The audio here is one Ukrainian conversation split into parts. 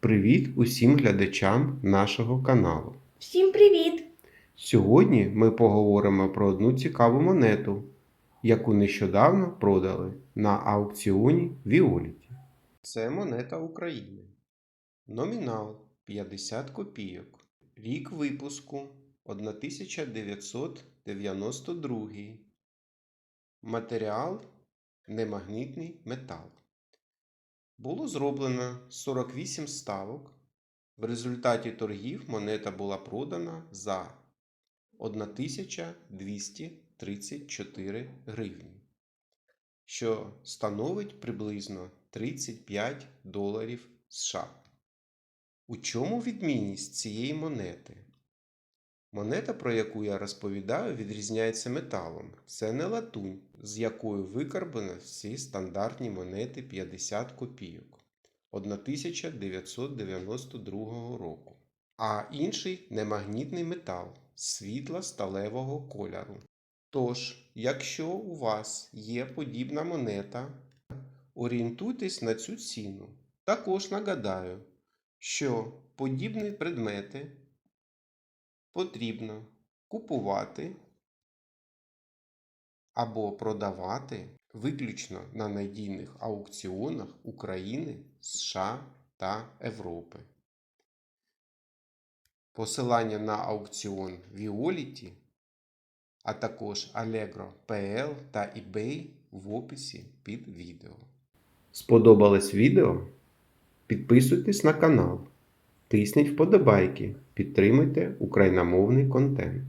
Привіт усім глядачам нашого каналу. Всім привіт! Сьогодні ми поговоримо про одну цікаву монету, яку нещодавно продали на аукціоні Віоліті. Це монета України. Номінал 50 копійок. Рік випуску 1992. Матеріал немагнітний метал. Було зроблено 48 ставок. В результаті торгів монета була продана за 1234 гривні, що становить приблизно 35 доларів США. У чому відмінність цієї монети? Монета, про яку я розповідаю, відрізняється металом. Це не латунь, з якою викарбано всі стандартні монети 50 копійок 1992 року, а інший немагнітний метал світло-сталевого кольору. Тож, якщо у вас є подібна монета, орієнтуйтесь на цю ціну. Також нагадаю, що подібні предмети потрібно купувати або продавати виключно на надійних аукціонах України, США та Європи. Посилання на аукціон Violet, а також Allegro.pl та eBay в описі під відео. Сподобалось відео? Підписуйтесь на канал, тисніть вподобайки, підтримуйте україномовний контент.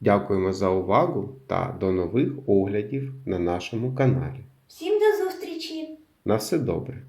Дякуємо за увагу та до нових оглядів на нашому каналі. Всім до зустрічі! На все добре!